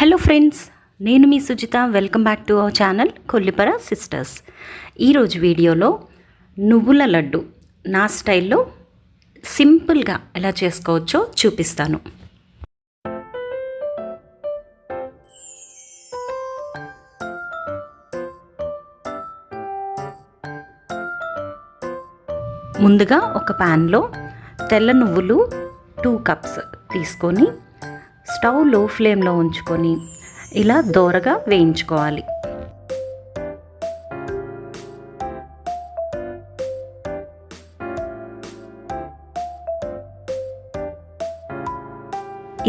Hello friends నేను మీ Sujitha. Welcome back to our channel Kollipara sisters ఈరోజు వీడియోలో నువ్వుల లడ్డు నా స్టైల్లో సింపుల్గా ఎలా చేసుకోవచ్చో చూపిస్తాను. ముందుగా ఒక ప్యాన్లో తెల్ల నువ్వులు టూ కప్స్ తీసుకొని స్టవ్లో ఫ్లేమ్లో ఉంచుకొని ఇలా దోరగా వేయించుకోవాలి.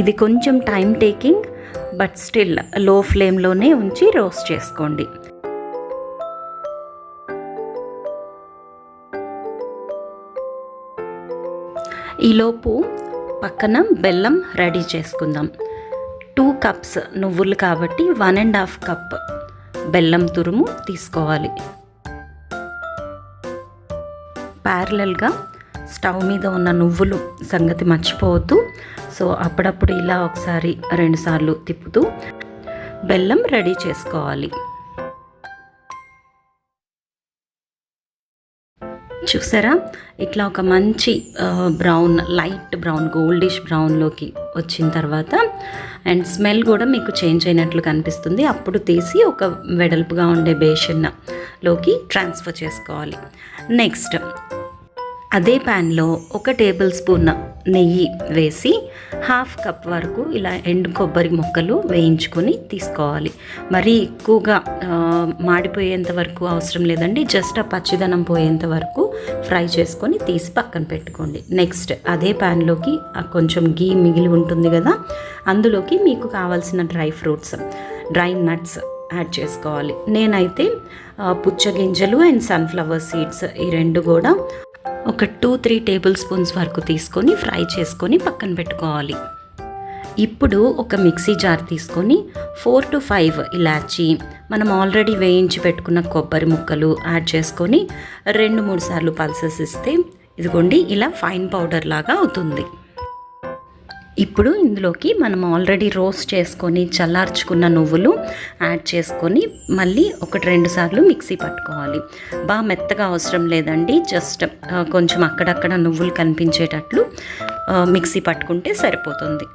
ఇది కొంచెం టైం టేకింగ్ బట్ స్టిల్లో ఫ్లేమ్లోనే ఉంచి రోస్ట్ చేసుకోండి. ఈలోపు పక్కన బెల్లం రెడీ చేసుకుందాం. టూ కప్స్ నువ్వులు కాబట్టి వన్ అండ్ హాఫ్ కప్ బెల్లం తురుము తీసుకోవాలి. ప్యారలల్గా స్టవ్ మీద ఉన్న నువ్వులు సంగతి మర్చిపోవద్దు. సో అప్పుడప్పుడు ఇలా ఒకసారి రెండుసార్లు తిప్పుతూ బెల్లం రెడీ చేసుకోవాలి. చూసారా? ఇట్లా ఒక మంచి బ్రౌన్ లైట్ బ్రౌన్ గోల్డిష్ బ్రౌన్లోకి వచ్చిన తర్వాత అండ్ స్మెల్ కూడా మీకు చేంజ్ అయినట్లు కనిపిస్తుంది. అప్పుడు తీసి ఒక వెడల్పుగా ఉండే బేషన్లోకి ట్రాన్స్ఫర్ చేసుకోవాలి. నెక్స్ట్ అదే ప్యాన్లో ఒక టేబుల్ స్పూన్ నెయ్యి వేసి హాఫ్ కప్ వరకు ఇలా ఎండు కొబ్బరి ముక్కలు వేయించుకొని తీసుకోవాలి. మరీ ఎక్కువగా మాడిపోయేంత వరకు అవసరం లేదండి. జస్ట్ ఆ పచ్చిదనం పోయేంత వరకు ఫ్రై చేసుకొని తీసి పక్కన పెట్టుకోండి. నెక్స్ట్ అదే ప్యాన్లోకి కొంచెం గీ మిగిలి ఉంటుంది కదా అందులోకి మీకు కావాల్సిన dry fruits dry nuts add చేసుకోవాలి. నేనైతే పుచ్చగింజలు అండ్ సన్ఫ్లవర్ సీడ్స్ ఈ రెండు కూడా ఒక టూ త్రీ టేబుల్ స్పూన్స్ వరకు తీసుకొని ఫ్రై చేసుకొని పక్కన పెట్టుకోవాలి. ఇప్పుడు ఒక మిక్సీ జార్ తీసుకొని ఫోర్ టు ఫైవ్ ఇలాచి మనం ఆల్రెడీ వేయించి పెట్టుకున్న కొబ్బరి ముక్కలు యాడ్ చేసుకొని రెండు మూడు సార్లు పల్సెస్ ఇస్తే ఇదిగోండి ఇలా ఫైన్ పౌడర్ లాగా అవుతుంది. ఇప్పుడు ఇందులోకి మనం ఆల్రెడీ రోస్ట్ చేసుకొని చల్లార్చుకున్న నువ్వులు యాడ్ చేసుకొని మళ్ళీ ఒకటి రెండు సార్లు మిక్సీ పట్టుకోవాలి. బాగా మెత్తగా అవసరం లేదండి. జస్ట్ కొంచెం అక్కడక్కడ నువ్వులు కనిపించేటట్లు మిక్సీ పట్టుకుంటే సరిపోతుంది.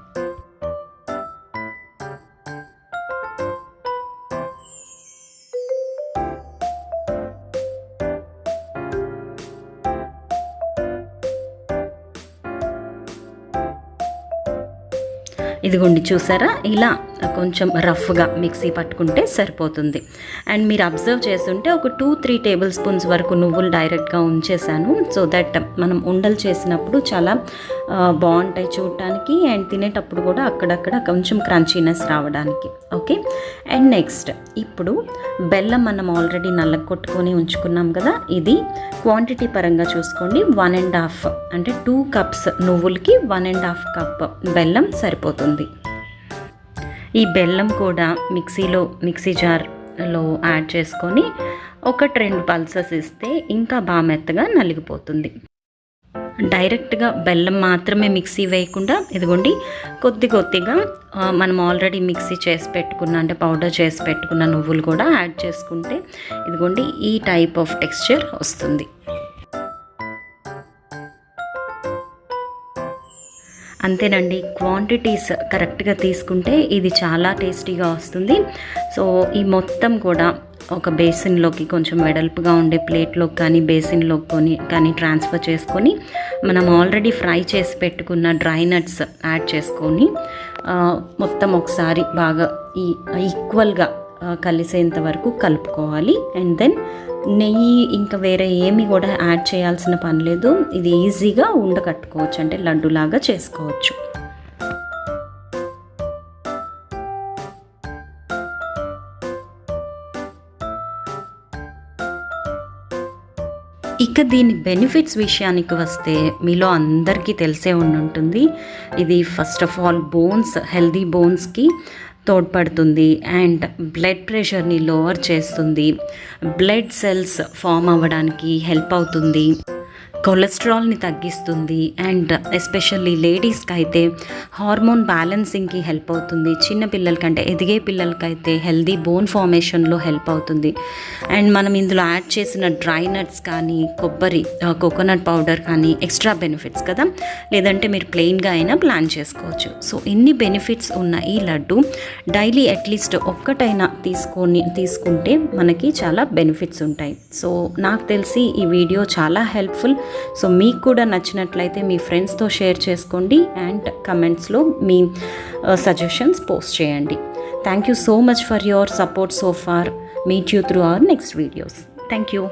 ఇదిగోండి చూసారా? ఇలా కొంచెం రఫ్గా మిక్సీ పట్టుకుంటే సరిపోతుంది. అండ్ మీరు అబ్జర్వ్ చేస్తుంటే ఒక టూ త్రీ టేబుల్ స్పూన్స్ వరకు నువ్వులు డైరెక్ట్గా ఉంచేసాను సో దట్ మనం ఉండలు చేసినప్పుడు చాలా బాగుంటాయి చూడటానికి అండ్ తినేటప్పుడు కూడా అక్కడక్కడ కొంచెం క్రంచీనెస్ రావడానికి. ఓకే? అండ్ నెక్స్ట్ ఇప్పుడు బెల్లం మనం ఆల్రెడీ నల్లగొట్టుకొని ఉంచుకున్నాం కదా ఇది క్వాంటిటీ పరంగా చూసుకోండి. వన్ అండ్ హాఫ్ అంటే టూ కప్స్ నువ్వులకి వన్ అండ్ హాఫ్ కప్ బెల్లం సరిపోతుంది. ఈ బెల్లం కూడా మిక్సీలో మిక్సీ జార్లో యాడ్ చేసుకొని ఒకటి రెండు పల్సెస్ ఇస్తే ఇంకా బాగా మెత్తగా నలిగిపోతుంది. డైరెక్ట్గా బెల్లం మాత్రమే మిక్సీ వేయకుండా ఇదిగోండి కొద్ది కొద్దిగా మనం ఆల్రెడీ మిక్సీ చేసి పెట్టుకున్న అంటే పౌడర్ చేసి పెట్టుకున్న నువ్వులు కూడా యాడ్ చేసుకుంటే ఇదిగోండి ఈ టైప్ ఆఫ్ టెక్స్చర్ వస్తుంది. అంతేనండి. క్వాంటిటీస్ కరెక్ట్గా తీసుకుంటే ఇది చాలా టేస్టీగా వస్తుంది. సో ఈ మొత్తం కూడా ఒక బేసిన్లోకి కొంచెం వెడల్పుగా ఉండే ప్లేట్లోకి కానీ బేసిన్లోకి కొని కానీ ట్రాన్స్ఫర్ చేసుకొని మనం ఆల్రెడీ ఫ్రై చేసి పెట్టుకున్న డ్రై నట్స్ యాడ్ చేసుకొని మొత్తం ఒకసారి బాగా ఈ ఈక్వల్గా కలిసేంత వరకు కలుపుకోవాలి. అండ్ దెన్ నెయ్యి ఇంకా వేరే ఏమి కూడా యాడ్ చేయాల్సిన పని లేదు. ఇది ఈజీగా ఉండకట్టుకోవచ్చు అంటే లడ్డులాగా చేసుకోవచ్చు. ఇక దీని బెనిఫిట్స్ విషయానికి వస్తే మీలో అందరికీ తెలిసే ఉండుంటుంది. ఇది first of all bones healthy బోన్స్కి తోడ్పడుతుంది అండ్ బ్లడ్ ప్రెషర్ని లోవర్ చేస్తుంది. బ్లడ్ సెల్స్ ఫామ్ అవ్వడానికి హెల్ప్ అవుతుంది. కొలెస్ట్రాల్ని తగ్గిస్తుంది అండ్ ఎస్పెషల్లీ లేడీస్కి అయితే హార్మోన్ బ్యాలెన్సింగ్కి హెల్ప్ అవుతుంది. చిన్న పిల్లలకంటే ఎదిగే పిల్లలకైతే హెల్దీ బోన్ ఫార్మేషన్లో హెల్ప్ అవుతుంది. అండ్ మనం ఇందులో యాడ్ చేసిన డ్రై నట్స్ కానీ కొబ్బరి కోకోనట్ పౌడర్ కానీ ఎక్స్ట్రా బెనిఫిట్స్ కదా? లేదంటే మీరు ప్లెయిన్గా అయినా ప్లాన్ చేసుకోవచ్చు. సో ఇన్ని బెనిఫిట్స్ ఉన్న ఈ లడ్డు డైలీ అట్లీస్ట్ ఒక్కటైనా తీసుకొని తీసుకుంటే మనకి చాలా బెనిఫిట్స్ ఉంటాయి. సో నాకు తెలిసి ఈ వీడియో చాలా హెల్ప్ఫుల్. సో మీకు కూడా నచ్చినట్లయితే మీ ఫ్రెండ్స్తో షేర్ చేసుకోండి అండ్ కమెంట్స్లో మీ సజెషన్స్ పోస్ట్ చేయండి. Thank you so much for your support so far meet you through our next videos thank you